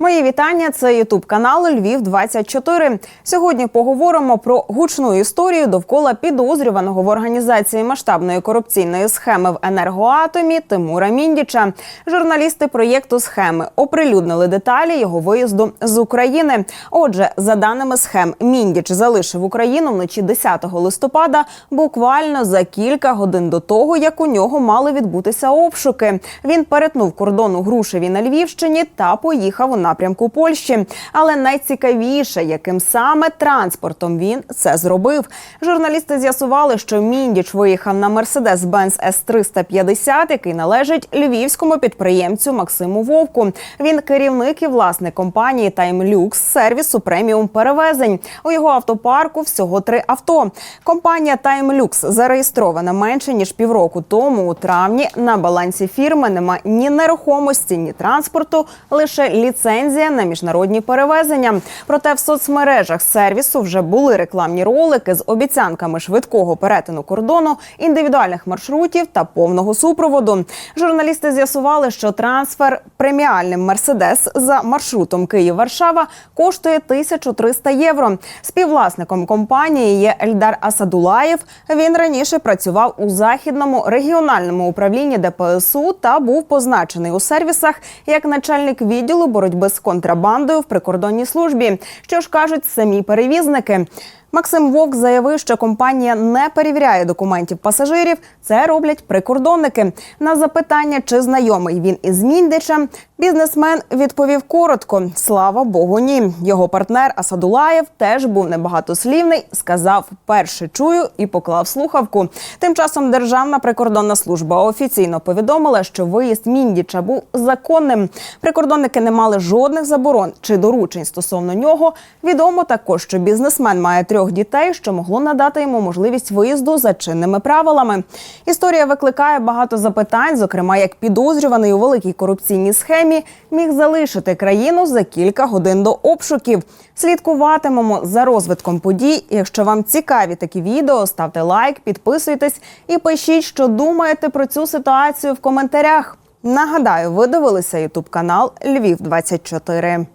Мої вітання. Це Ютуб канал Львів 24 Сьогодні поговоримо про гучну історію довкола підозрюваного в організації масштабної корупційної схеми в енергоатомі Тимура Міндіча. Журналісти проєкту схеми оприлюднили деталі його виїзду з України. Отже, за даними схем, Міндіч залишив Україну вночі 10 листопада, буквально за кілька годин до того, як у нього мали відбутися обшуки. Він перетнув кордон у Грушеві на Львівщині та поїхав у напрямку Польщі. Але найцікавіше, яким саме транспортом він це зробив. Журналісти з'ясували, що Міндіч виїхав на Mercedes-Benz S350, який належить львівському підприємцю Максиму Вовку. Він керівник і власник компанії Таймлюкс сервісу преміум перевезень. У його автопарку всього три авто. Компанія Таймлюкс зареєстрована менше ніж півроку тому. У травні на балансі фірми нема ні нерухомості, ні транспорту, лише ліцензія на міжнародні перевезення. Проте в соцмережах сервісу вже були рекламні ролики з обіцянками швидкого перетину кордону, індивідуальних маршрутів та повного супроводу. Журналісти з'ясували, що трансфер преміальним Мерседес за маршрутом Київ-Варшава коштує 1300 євро. Співвласником компанії є Ельдар Асадулаєв. Він раніше працював у західному регіональному управлінні ДПСУ та був позначений у сервісах як начальник відділу боротьби з контрабандою в прикордонній службі. Що ж кажуть самі перевізники? Максим Вовк заявив, що компанія не перевіряє документів пасажирів. Це роблять прикордонники. На запитання, чи знайомий він із Міндичем, бізнесмен відповів коротко: слава Богу, ні. Його партнер Асадулаєв теж був небагатослівний. Сказав перше чую і поклав слухавку. Тим часом Державна прикордонна служба офіційно повідомила, що виїзд Міндіча був законним. Прикордонники не мали жодних заборон чи доручень стосовно нього. Відомо також, що бізнесмен має трьох дітей, що могло надати йому можливість виїзду за чинними правилами. Історія викликає багато запитань, зокрема, як підозрюваний у великій корупційній схемі міг залишити країну за кілька годин до обшуків. Слідкуватимемо за розвитком подій. Якщо вам цікаві такі відео, ставте лайк, підписуйтесь і пишіть, що думаєте про цю ситуацію в коментарях. Нагадаю, ви дивилися ютуб канал Львів 24